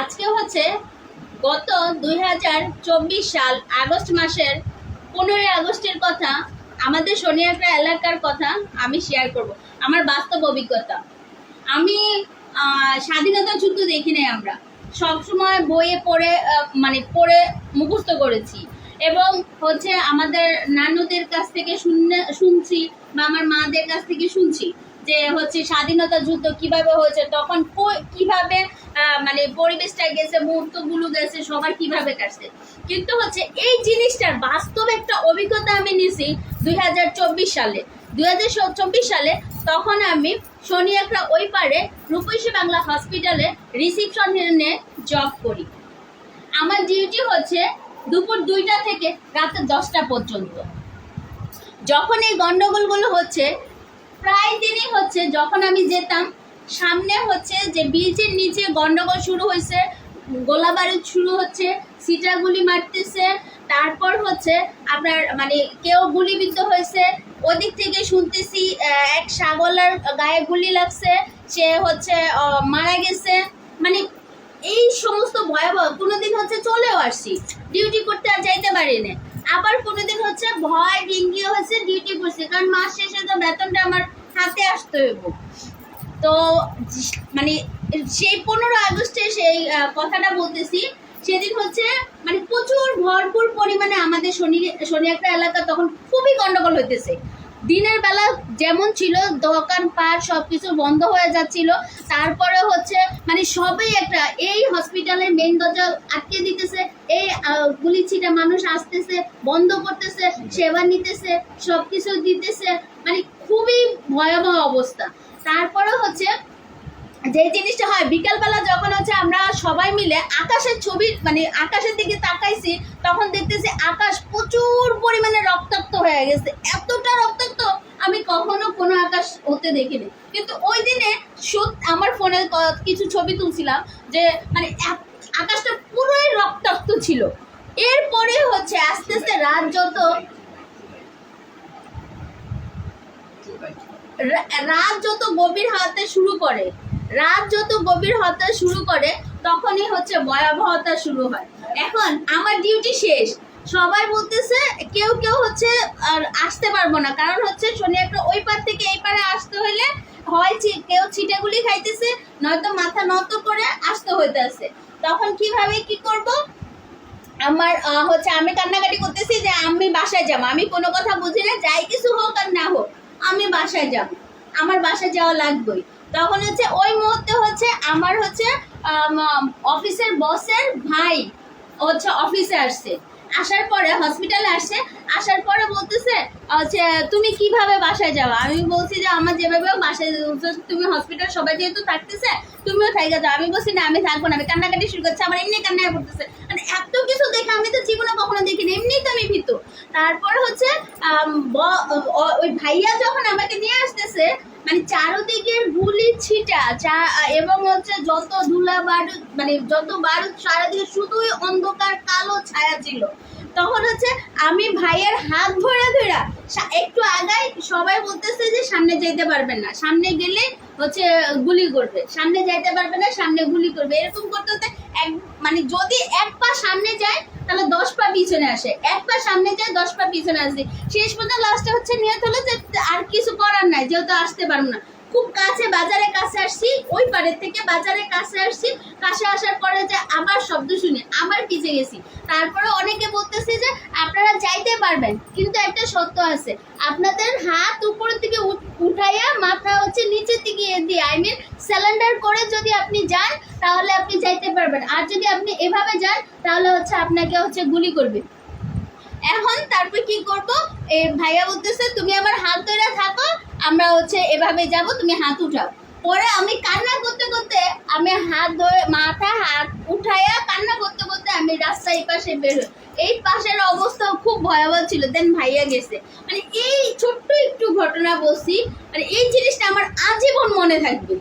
আজকে হচ্ছে গত দুই হাজার চব্বিশ সাল আগস্ট মাসের পনেরোই আগস্টের কথা, আমাদের সোনিয়াকড়া এলাকার কথা আমি শেয়ার করব। আমার বাস্তব অভিজ্ঞতা। আমি স্বাধীনতা যুদ্ধ দেখি নাই আমরা। সবসময় বইয়ে পড়ে মানে পড়ে মুখস্থ করেছি। এবং হচ্ছে আমাদের নানুদের কাছ থেকে শুনে, শুনছি বা আমার মাদের কাছ থেকে শুনছি। যে হচ্ছে স্বাধীনতা যুদ্ধ কীভাবে হয়েছে, তখন কীভাবে মানে পরিবেশটা গেছে, মুহূর্তগুলো গেছে সবার কীভাবে কাটছে। কিন্তু হচ্ছে এই জিনিসটার বাস্তব একটা অভিজ্ঞতা আমি নিছি দুই হাজার চব্বিশ সালে। দুই হাজার চব্বিশ সালে তখন আমি সোনিয়াকড়া ওই পারে রূপসী বাংলা হসপিটালে রিসিপশনে জব করি। আমার ডিউটি হচ্ছে দুপুর দুইটা থেকে রাত দশটা পর্যন্ত। যখন এই গন্ডগোলগুলো হচ্ছে প্রায় দিনই হচ্ছে, যখন আমি যেতাম, সামনে হচ্ছে যে ব্রিজের নিচে গন্ডগোল শুরু হয়েছে, গোলাবারুদ শুরু হচ্ছে সিটা গুলি মারতেছে, তারপর হচ্ছে আপনার মানে কেউ গুলিবিদ্ধ হয়েছে, ওদিক থেকে শুনতেছি এক সাগলার গায়ে গুলি লাগছে, সে হচ্ছে মারা গেছে মানে এই সমস্ত ভয়াবহ, কোনোদিন হচ্ছে চলেও আসছি ডিউটি করতে আর যাইতে পারি না। আবার কোনোদিন হচ্ছে ভয় ডেঙ্গি হচ্ছে ডিউটি করছে। কারণ মাস শেষে তো বেতনটা আমার হাতে আসতে হইব। তো মানে সেই পনেরো আগস্টে সেই কথাটা বলতেছি। সেদিন হচ্ছে মানে প্রচুর ভরপুর পরিমাণে আমাদের শনি শনি একটা এলাকা তখন খুবই গন্ডগোল হইতেছে। দিনের বেলা যেমন ছিল, দোকান পাট সব কিছু বন্ধ হয়ে যাচ্ছিল। তারপরে হচ্ছে মানে সবই একটা, এই হসপিটালে মেন দরজা আটকে দিতেছে, এই গুলি ছিটা মানুষ আসতেছে, বন্ধ করতেছে, সেবা নিতেছে সব কিছু দিতেছে মানে খুবই ভয়াবহ অবস্থা। তারপরে হচ্ছে যে জিনিসটা হয়, বিকালবেলা যখন হচ্ছে আমরা সবাই মিলে আকাশের ছবি মানে আকাশের দিকে তাকাইছি, তখন দেখতেছি আকাশ প্রচুর পরিমাণে রক্তাক্ত হয়ে গেছে। এতটা রক্তাক্ত আমি কখনো কোনো আকাশ হতে দেখিনি। কিন্তু ওই দিনে আমার ফোনে কিছু ছবি তুলছিলাম যে মানে আকাশটা পুরোই রক্তাক্ত ছিল। এরপরে হচ্ছে আস্তে আস্তে রাত যত রাত যত গভীর হতে শুরু করে রাত যত গভীর হতে শুরু করে, তখনই হচ্ছে ভয়াবহতা শুরু হয়। এখন আমার ডিউটি শেষ। সবাই বলতেছে, কেউ কেউ হচ্ছে আর আসতে পারব না। কারণ হচ্ছে শনি একটা ওই পার থেকে এই পারে আসতে হলে হয় কেউ ছিটেগুলি খাইতেছে, নয়তো মাথা নত করে আসতে হইতেছে। তখন কীভাবে কি করব? আমার হচ্ছে আমি কান্নাকাটি করতেছি যে আমি বাসায় যাব। আমি কোনো কথা বুঝি না, যাই কিছু হোক আর না হোক, আমি বাসায় যাব। আমার বাসায় যাওয়া লাগবেই। তখন হচ্ছে ওই মুহূর্তে হচ্ছে আমার হচ্ছে অফিসের বসের ভাই হচ্ছে অফিসে আসছে। আসার পরে হসপিটালে আসছে আসার পরে বলতেছে, হচ্ছে, তুমি কীভাবে বাসায় যাও? আমি বলছি যে, আমার যেভাবে বাসায় তুমি হসপিটাল সবাই যেহেতু থাকতেছে, তুমিও থাইকা যাও। আমি বলছি, না, আমি থাকব না। আমি কান্নাকাটি শুরু করছি, আমার এমনি কান্নায় পড়তেছে। মানে এত কিছু দেখে আমি তো জীবনে কখনো দেখিনি এমনি তো আমি ভীত। তারপর হচ্ছে ওই ভাইয়া যখন আমাকে নিয়ে আসতেছে মানে চারোদিকের গুলি ছিটা, চা, এবং হচ্ছে যত ধুলা বারুদ মানে যত বারুদ চারিদিকে শুধুই অন্ধকার, কালো ছায়া ছিল। তখন হচ্ছে আমি ভাইয়ের হাত ধরে ধরে একটু আগাই সবাই বলতেছে যে সামনে যেতে পারবেন না। সামনে গেলে হচ্ছে গুলি করবে। সামনে যাইতে পারবে না, সামনে গুলি করবে। এরকম করতে হতে এক মানে যদি এক পা সামনে যায়, তাহলে দশ পা পিছনে আসে। এক পা সামনে যায়, দশ পা পিছনে আসে। শেষ পর্যন্ত লাস্টে হচ্ছে নিয়ত হলো যে আর নাই যেহেতু আসতে পারব না। খুব কাছে, বাজারে কাছে আসছি, ওই পারের থেকে বাজারে কাছে আসছি, কাছে আসার পরে যে আবার শব্দ শুনে আবার পিছে গেছি তারপরে অনেকে বলতেছে যে আপনারা যাইতে পারবেন, কিন্তু একটা সত্য আছে। আপনাদের হাত উপরের দিকে উঠাইয়া মাথা হচ্ছে নিচের দিকে দিয়ে আই মিন সিলিন্ডার করে যদি আপনি যান, তাহলে আপনি যাইতে পারবেন। আর যদি আপনি এভাবে যান, তাহলে হচ্ছে আপনাকে হচ্ছে গুলি করবে। এখন তারপর কি করব? ভাইয়া বলতেছে, তুমি আমার হাত ধরে থাকো, আমরা হচ্ছে এভাবে যাব, তুমি হাত উঠাও। পরে আমি কান্না করতে করতে আমি হাত ধরে, মাথা হাত উঠাইয়া কান্না করতে করতে আমি রাস্তা এই পাশে বের হই। এই পাশের অবস্থা খুব ভয়াবহ ছিল। দেন ভাইয়া গেছে। মানে এই ছোট্ট একটু ঘটনা বলছি মানে এই জিনিসটা আমার আজীবন মনে থাকবে।